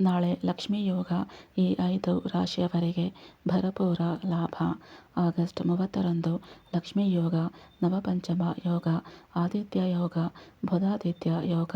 ನಾಳೆ ಲಕ್ಷ್ಮೀ ಯೋಗ ಈ ಐದು ರಾಶಿಯವರಿಗೆ ಭರಪೂರ ಲಾಭ. ಆಗಸ್ಟ್ ಮೂವತ್ತರಂದು ಲಕ್ಷ್ಮೀ ಯೋಗ, ನವಪಂಚಮ ಯೋಗ, ಆದಿತ್ಯ ಯೋಗ, ಬುಧಾದಿತ್ಯ ಯೋಗ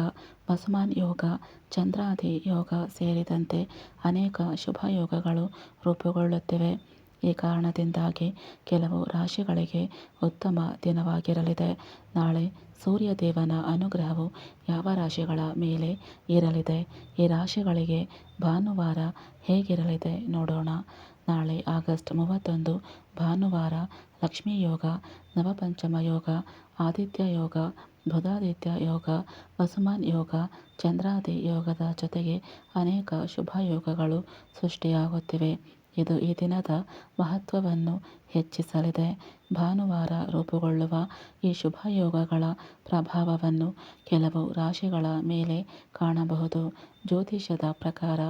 ವಸುಮಾನ್ ಯೋಗ, ಚಂದ್ರಾದಿ ಯೋಗ ಸೇರಿದಂತೆ ಅನೇಕ ಶುಭ ಯೋಗಗಳು ರೂಪುಗೊಳ್ಳುತ್ತಿವೆ. ಈ ಕಾರಣದಿಂದಾಗಿ ಕೆಲವು ರಾಶಿಗಳಿಗೆ ಉತ್ತಮ ದಿನವಾಗಿರಲಿದೆ. ನಾಳೆ ಸೂರ್ಯದೇವನ ಅನುಗ್ರಹವು ಯಾವ ರಾಶಿಗಳ ಮೇಲೆ ಇರಲಿದೆ? ಈ ರಾಶಿಗಳಿಗೆ ಭಾನುವಾರ ಹೇಗಿರಲಿದೆ ನೋಡೋಣ. ನಾಳೆ ಆಗಸ್ಟ್ ಮೂವತ್ತೊಂದು, ಭಾನುವಾರ ಲಕ್ಷ್ಮೀ ಯೋಗ, ನವಪಂಚಮ ಯೋಗ, ಆದಿತ್ಯ ಯೋಗ, ಬುಧಾದಿತ್ಯ ಯೋಗ, ವಸುಮಾನ್ ಯೋಗ, ಚಂದ್ರಾದಿ ಯೋಗದ ಜೊತೆಗೆ ಅನೇಕ ಶುಭ ಯೋಗಗಳು ಸೃಷ್ಟಿಯಾಗುತ್ತಿವೆ. ಇದು ಈ ದಿನದ ಮಹತ್ವವನ್ನು ಹೆಚ್ಚಿಸಲಿದೆ. ಭಾನುವಾರ ರೂಪುಗೊಳ್ಳುವ ಈ ಶುಭಯೋಗಗಳ ಪ್ರಭಾವವನ್ನು ಕೆಲವು ರಾಶಿಗಳ ಮೇಲೆ ಕಾಣಬಹುದು. ಜ್ಯೋತಿಷ್ಯದ ಪ್ರಕಾರ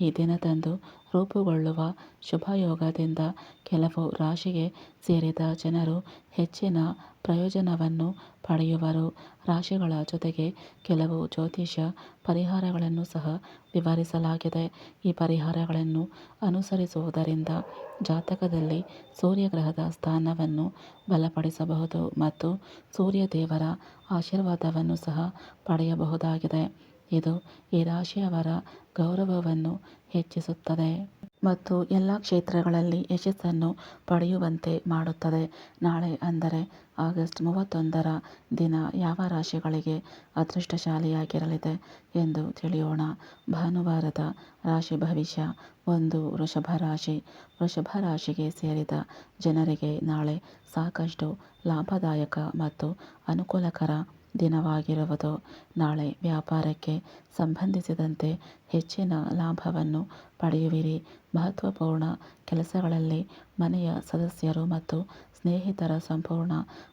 ಈ ದಿನದಂದು ರೂಪುಗೊಳ್ಳುವ ಶುಭಯೋಗದಿಂದ ಕೆಲವು ರಾಶಿಗೆ ಸೇರಿದ ಜನರು ಹೆಚ್ಚಿನ ಪ್ರಯೋಜನವನ್ನು ಪಡೆಯುವರು. ರಾಶಿಗಳ ಜೊತೆಗೆ ಕೆಲವು ಜ್ಯೋತಿಷ್ಯ ಪರಿಹಾರಗಳನ್ನು ಸಹ ವಿವರಿಸಲಾಗಿದೆ. ಈ ಪರಿಹಾರಗಳನ್ನು ಅನುಸರಿಸುವುದರಿಂದ ಜಾತಕದಲ್ಲಿ ಸೂರ್ಯಗ್ರಹದ ಸ್ಥಾನವನ್ನು ಬಲಪಡಿಸಬಹುದು ಮತ್ತು ಸೂರ್ಯದೇವರ ಆಶೀರ್ವಾದವನ್ನು ಸಹ ಪಡೆಯಬಹುದಾಗಿದೆ. ಇದು ಈ ರಾಶಿಯವರ ಗೌರವವನ್ನು ಹೆಚ್ಚಿಸುತ್ತದೆ ಮತ್ತು ಎಲ್ಲ ಕ್ಷೇತ್ರಗಳಲ್ಲಿ ಯಶಸ್ಸನ್ನು ಪಡೆಯುವಂತೆ ಮಾಡುತ್ತದೆ. ನಾಳೆ ಅಂದರೆ ಆಗಸ್ಟ್ ಮೂವತ್ತೊಂದರ ದಿನ ಯಾವ ರಾಶಿಗಳಿಗೆ ಅದೃಷ್ಟಶಾಲಿಯಾಗಿರಲಿದೆ ಎಂದು ತಿಳಿಯೋಣ. ಭಾನುವಾರದ ರಾಶಿ ಭವಿಷ್ಯ ಒಂದು ವೃಷಭ ರಾಶಿ. ವೃಷಭ ರಾಶಿಗೆ ಸೇರಿದ ಜನರಿಗೆ ನಾಳೆ ಸಾಕಷ್ಟು ಲಾಭದಾಯಕ ಮತ್ತು ಅನುಕೂಲಕರ ದಿನವಾಗಿರುವುದು. ನಾಳೆ ವ್ಯಾಪಾರಕ್ಕೆ ಸಂಬಂಧಿಸಿದಂತೆ ಹೆಚ್ಚಿನ ಲಾಭವನ್ನು ಪಡೆಯುವಿರಿ. ಮಹತ್ವಪೂರ್ಣ ಕೆಲಸಗಳಲ್ಲಿ ಮನೆಯ ಸದಸ್ಯರು ಮತ್ತು ಸ್ನೇಹಿತರ ಸಂಪೂರ್ಣ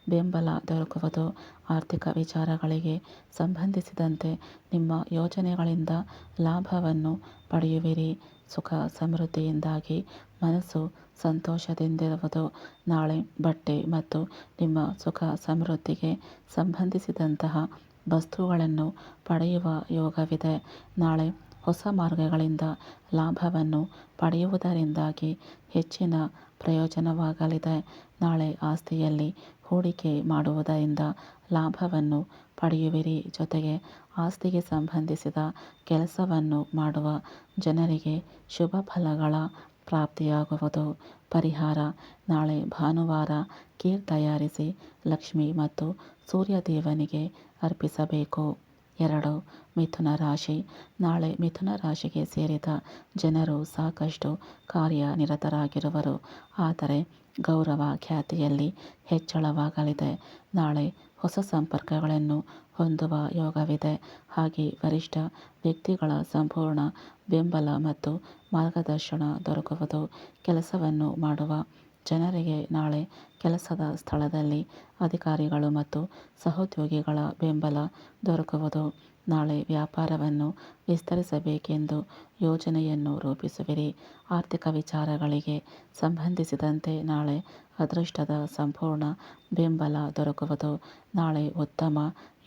ಬೆಂಬಲ ದೊರಕುವುದು. ಆರ್ಥಿಕ ವಿಚಾರಗಳಿಗೆ ಸಂಬಂಧಿಸಿದಂತೆ ನಿಮ್ಮ ಯೋಜನೆಗಳಿಂದ ಲಾಭವನ್ನು ಪಡೆಯುವಿರಿ. ಸುಖ ಸಮೃದ್ಧಿಯಿಂದಾಗಿ ಮನಸ್ಸು ಸಂತೋಷದಿಂದಿರುವುದು. ನಾಳೆ ಬಟ್ಟೆ ಮತ್ತು ನಿಮ್ಮ ಸುಖ ಸಮೃದ್ಧಿಗೆ ಸಂಬಂಧಿಸಿದಂತಹ ವಸ್ತುಗಳನ್ನು ಪಡೆಯುವ ಯೋಗವಿದೆ. ನಾಳೆ ಹೊಸ ಮಾರ್ಗಗಳಿಂದ ಲಾಭವನ್ನು ಪಡೆಯುವುದರಿಂದಾಗಿ ಹೆಚ್ಚಿನ ಪ್ರಯೋಜನವಾಗಲಿದೆ. ನಾಳೆ ಆಸ್ತಿಯಲ್ಲಿ ಹೂಡಿಕೆ ಮಾಡುವುದರಿಂದ ಲಾಭವನ್ನು ಪಡೆಯುವಿರಿ. ಜೊತೆಗೆ ಆಸ್ತಿಗೆ ಸಂಬಂಧಿಸಿದ ಕೆಲಸವನ್ನು ಮಾಡುವ ಜನರಿಗೆ ಶುಭ ಫಲಗಳ ಪ್ರಾಪ್ತಿಯಾಗುವುದು. ಪರಿಹಾರ ನಾಳೆ ಭಾನುವಾರ ಕೀರ್ ತಯಾರಿಸಿ ಲಕ್ಷ್ಮಿ ಮತ್ತು ಸೂರ್ಯದೇವನಿಗೆ ಅರ್ಪಿಸಬೇಕು. ಎರಡು ಮಿಥುನ ರಾಶಿ. ನಾಳೆ ಮಿಥುನ ರಾಶಿಗೆ ಸೇರಿದ ಜನರು ಸಾಕಷ್ಟು ಕಾರ್ಯನಿರತರಾಗಿರುವರು. ಆದರೆ ಗೌರವ ಖ್ಯಾತಿಯಲ್ಲಿ ಹೆಚ್ಚಳವಾಗಲಿದೆ. ನಾಳೆ ಹೊಸ ಸಂಪರ್ಕಗಳನ್ನು ಹೊಂದುವ ಯೋಗವಿದೆ. ಹಾಗೆ ವರಿಷ್ಠ ವ್ಯಕ್ತಿಗಳ ಸಂಪೂರ್ಣ ಬೆಂಬಲ ಮತ್ತು ಮಾರ್ಗದರ್ಶನ ದೊರಕುವುದು ಕೆಲಸವನ್ನು ಮಾಡುವ ಜನರಿಗೆ ನಾಳೆ ಕೆಲಸದ ಸ್ಥಳದಲ್ಲಿ ಅಧಿಕಾರಿಗಳು ಮತ್ತು ಸಹೋದ್ಯೋಗಿಗಳ ಬೆಂಬಲ ದೊರಕುವುದು. ನಾಳೆ ವ್ಯಾಪಾರವನ್ನು ವಿಸ್ತರಿಸಬೇಕೆಂದು ಯೋಜನೆಯನ್ನು ರೂಪಿಸುವಿರಿ. ಆರ್ಥಿಕ ವಿಚಾರಗಳಿಗೆ ಸಂಬಂಧಿಸಿದಂತೆ ನಾಳೆ ಅದೃಷ್ಟದ ಸಂಪೂರ್ಣ ಬೆಂಬಲ ದೊರಕುವುದು. ನಾಳೆ ಉತ್ತಮ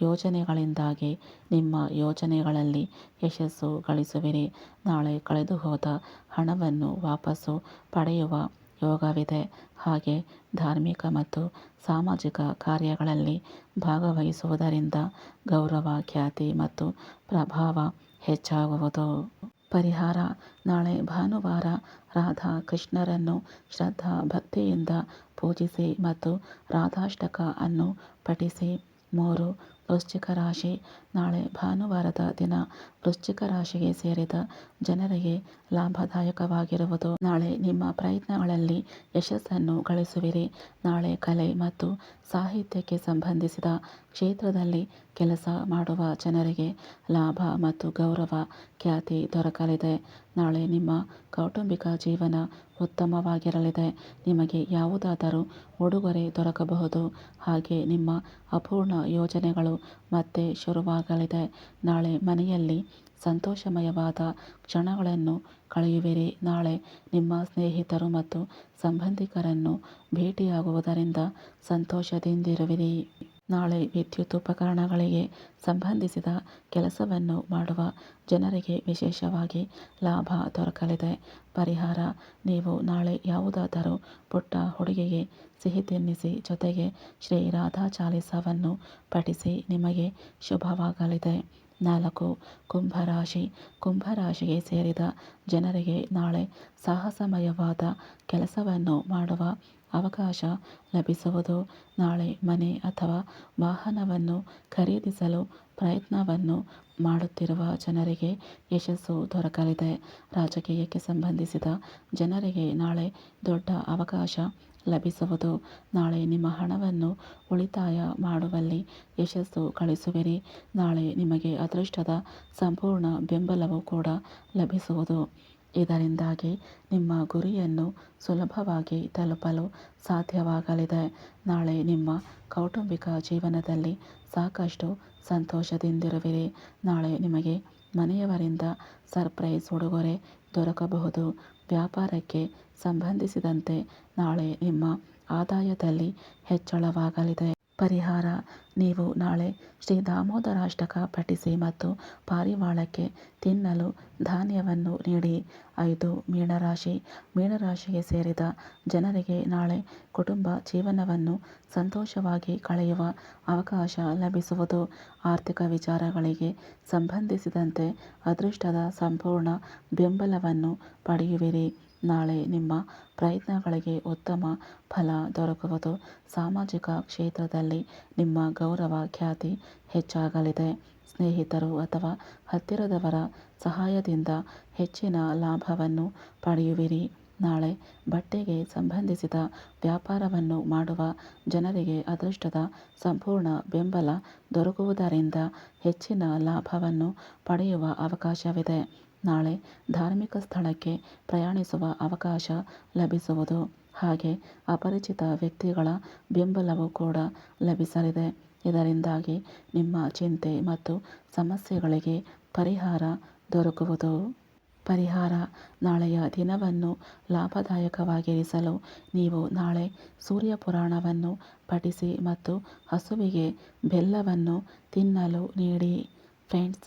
ಯೋಜನೆಗಳಿಂದಾಗಿ ನಿಮ್ಮ ಯೋಜನೆಗಳಲ್ಲಿ ಯಶಸ್ಸು ಗಳಿಸುವಿರಿ. ನಾಳೆ ಕಳೆದುಹೋದ ಹಣವನ್ನು ವಾಪಸ್ಸು ಪಡೆಯುವ ಯೋಗವಿದೆ. ಹಾಗೆ ಧಾರ್ಮಿಕ ಮತ್ತು ಸಾಮಾಜಿಕ ಕಾರ್ಯಗಳಲ್ಲಿ ಭಾಗವಹಿಸುವುದರಿಂದ ಗೌರವ, ಖ್ಯಾತಿ ಮತ್ತು ಪ್ರಭಾವ ಹೆಚ್ಚಾಗುವುದು. ಪರಿಹಾರ. ನಾಳೆ ಭಾನುವಾರ ರಾಧಾ ಕೃಷ್ಣರನ್ನು ಶ್ರದ್ಧಾ ಭಕ್ತಿಯಿಂದ ಪೂಜಿಸಿ ಮತ್ತು ರಾಧಾಷ್ಟಕ ಅನ್ನು ಪಠಿಸಿ. ಮೂರು ವೃಶ್ಚಿಕ ರಾಶಿ. ನಾಳೆ ಭಾನುವಾರದ ದಿನ ವೃಶ್ಚಿಕ ರಾಶಿಗೆ ಸೇರಿದ ಜನರಿಗೆ ಲಾಭದಾಯಕವಾಗಿರುವುದು. ನಾಳೆ ನಿಮ್ಮ ಪ್ರಯತ್ನಗಳಲ್ಲಿ ಯಶಸ್ಸನ್ನು ಗಳಿಸುವಿರಿ. ನಾಳೆ ಕಲೆ ಮತ್ತು ಸಾಹಿತ್ಯಕ್ಕೆ ಸಂಬಂಧಿಸಿದ ಕ್ಷೇತ್ರದಲ್ಲಿ ಕೆಲಸ ಮಾಡುವ ಜನರಿಗೆ ಲಾಭ ಮತ್ತು ಗೌರವ ಖ್ಯಾತಿ ದೊರಕಲಿದೆ. ನಾಳೆ ನಿಮ್ಮ ಕೌಟುಂಬಿಕ ಜೀವನ ಉತ್ತಮವಾಗಿರಲಿದೆ. ನಿಮಗೆ ಯಾವುದಾದರೂ ಉಡುಗೊರೆ ದೊರಕಬಹುದು. ಹಾಗೆ ನಿಮ್ಮ ಅಪೂರ್ಣ ಯೋಜನೆಗಳು ಮತ್ತೆ ಶುರುವಾಗಲಿದೆ. ನಾಳೆ ಮನೆಯಲ್ಲಿ ಸಂತೋಷಮಯವಾದ ಕ್ಷಣಗಳನ್ನು ಕಳೆಯುವಿರಿ. ನಾಳೆ ನಿಮ್ಮ ಸ್ನೇಹಿತರು ಮತ್ತು ಸಂಬಂಧಿಕರನ್ನು ಭೇಟಿಯಾಗುವುದರಿಂದ ಸಂತೋಷದಿಂದಿರುವಿರಿ. ನಾಳೆ ವಿದ್ಯುತ್ ಉಪಕರಣಗಳಿಗೆ ಸಂಬಂಧಿಸಿದ ಕೆಲಸವನ್ನು ಮಾಡುವ ಜನರಿಗೆ ವಿಶೇಷವಾಗಿ ಲಾಭ ದೊರಕಲಿದೆ. ಪರಿಹಾರ, ನೀವು ನಾಳೆ ಯಾವುದಾದರೂ ಪುಟ್ಟ ಹುಡುಗಿಗೆ ಸಿಹಿ ತಿನ್ನಿಸಿ ಜೊತೆಗೆ ಶ್ರೀ ರಾಧಾ ಚಾಲಿಸವನ್ನು ಪಠಿಸಿ ನಿಮಗೆ ಶುಭವಾಗಲಿದೆ. ನಾಲ್ಕು, ಕುಂಭರಾಶಿ. ಕುಂಭರಾಶಿಗೆ ಸೇರಿದ ಜನರಿಗೆ ನಾಳೆ ಸಾಹಸಮಯವಾದ ಕೆಲಸವನ್ನು ಮಾಡುವ ಅವಕಾಶ ಲಭಿಸುವುದು. ನಾಳೆ ಮನೆ ಅಥವಾ ವಾಹನವನ್ನು ಖರೀದಿಸಲು ಪ್ರಯತ್ನವನ್ನು ಮಾಡುತ್ತಿರುವ ಜನರಿಗೆ ಯಶಸ್ಸು ದೊರಕಲಿದೆ. ರಾಜಕೀಯಕ್ಕೆ ಸಂಬಂಧಿಸಿದ ಜನರಿಗೆ ನಾಳೆ ದೊಡ್ಡ ಅವಕಾಶ ಲಭಿಸುವುದು. ನಾಳೆ ನಿಮ್ಮ ಹಣವನ್ನು ಉಳಿತಾಯ ಮಾಡುವಲ್ಲಿ ಯಶಸ್ಸು ಗಳಿಸುವಿರಿ. ನಾಳೆ ನಿಮಗೆ ಅದೃಷ್ಟದ ಸಂಪೂರ್ಣ ಬೆಂಬಲವೂ ಕೂಡ ಲಭಿಸುವುದು. ಇದರಿಂದಾಗಿ ನಿಮ್ಮ ಗುರಿಯನ್ನು ಸುಲಭವಾಗಿ ತಲುಪಲು ಸಾಧ್ಯವಾಗಲಿದೆ. ನಾಳೆ ನಿಮ್ಮ ಕೌಟುಂಬಿಕ ಜೀವನದಲ್ಲಿ ಸಾಕಷ್ಟು ಸಂತೋಷದಿಂದಿರುವಿರಿ. ನಾಳೆ ನಿಮಗೆ ಮನೆಯವರಿಂದ ಸರ್ಪ್ರೈಸ್ ಉಡುಗೊರೆ ದೊರಕಬಹುದು. ವ್ಯಾಪಾರಕ್ಕೆ ಸಂಬಂಧಿಸಿದಂತೆ ನಾಳೆ ನಿಮ್ಮ ಆದಾಯದಲ್ಲಿ ಹೆಚ್ಚಳವಾಗಲಿದೆ. ಪರಿಹಾರ. ನೀವು ನಾಳೆ ಶ್ರೀ ದಾಮೋದರಾಷ್ಟಕ ಪಠಿಸಿ ಮತ್ತು ಪಾರಿವಾಳಕ್ಕೆ ತಿನ್ನಲು ಧಾನ್ಯವನ್ನು ನೀಡಿ. ಐದು ಮೀನರಾಶಿ. ಮೀನರಾಶಿಗೆ ಸೇರಿದ ಜನರಿಗೆ ನಾಳೆ ಕುಟುಂಬ ಜೀವನವನ್ನು ಸಂತೋಷವಾಗಿ ಕಳೆಯುವ ಅವಕಾಶ ಲಭಿಸುವುದು ಆರ್ಥಿಕ ವಿಚಾರಗಳಿಗೆ ಸಂಬಂಧಿಸಿದಂತೆ ಅದೃಷ್ಟದ ಸಂಪೂರ್ಣ ಬೆಂಬಲವನ್ನು ಪಡೆಯುವಿರಿ. ನಾಳೆ ನಿಮ್ಮ ಪ್ರಯತ್ನಗಳಿಗೆ ಉತ್ತಮ ಫಲ ದೊರಕುವುದು ಸಾಮಾಜಿಕ ಕ್ಷೇತ್ರದಲ್ಲಿ ನಿಮ್ಮ ಗೌರವ ಖ್ಯಾತಿ ಹೆಚ್ಚಾಗಲಿದೆ. ಸ್ನೇಹಿತರು ಅಥವಾ ಹತ್ತಿರದವರ ಸಹಾಯದಿಂದ ಹೆಚ್ಚಿನ ಲಾಭವನ್ನು ಪಡೆಯುವಿರಿ. ನಾಳೆ ಬಟ್ಟೆಗೆ ಸಂಬಂಧಿಸಿದ ವ್ಯಾಪಾರವನ್ನು ಮಾಡುವ ಜನರಿಗೆ ಅದೃಷ್ಟದ ಸಂಪೂರ್ಣ ಬೆಂಬಲ ದೊರಕುವುದರಿಂದ ಹೆಚ್ಚಿನ ಲಾಭವನ್ನು ಪಡೆಯುವ ಅವಕಾಶವಿದೆ. ನಾಳೆ ಧಾರ್ಮಿಕ ಸ್ಥಳಕ್ಕೆ ಪ್ರಯಾಣಿಸುವ ಅವಕಾಶ ಲಭಿಸುವುದು. ಹಾಗೆ ಅಪರಿಚಿತ ವ್ಯಕ್ತಿಗಳ ಬೆಂಬಲವೂ ಕೂಡ ಲಭಿಸಲಿದೆ. ಇದರಿಂದಾಗಿ ನಿಮ್ಮ ಚಿಂತೆ ಮತ್ತು ಸಮಸ್ಯೆಗಳಿಗೆ ಪರಿಹಾರ ದೊರಕುವುದು. ಪರಿಹಾರ ನಾಳೆಯ ದಿನವನ್ನು ಲಾಭದಾಯಕವಾಗಿರಿಸಲು ನೀವು ನಾಳೆ ಸೂರ್ಯ ಪುರಾಣವನ್ನು ಪಠಿಸಿ ಮತ್ತು ಹಸುವಿಗೆ ಬೆಲ್ಲವನ್ನು ತಿನ್ನಲು ನೀಡಿ. ಫ್ರೆಂಡ್ಸ್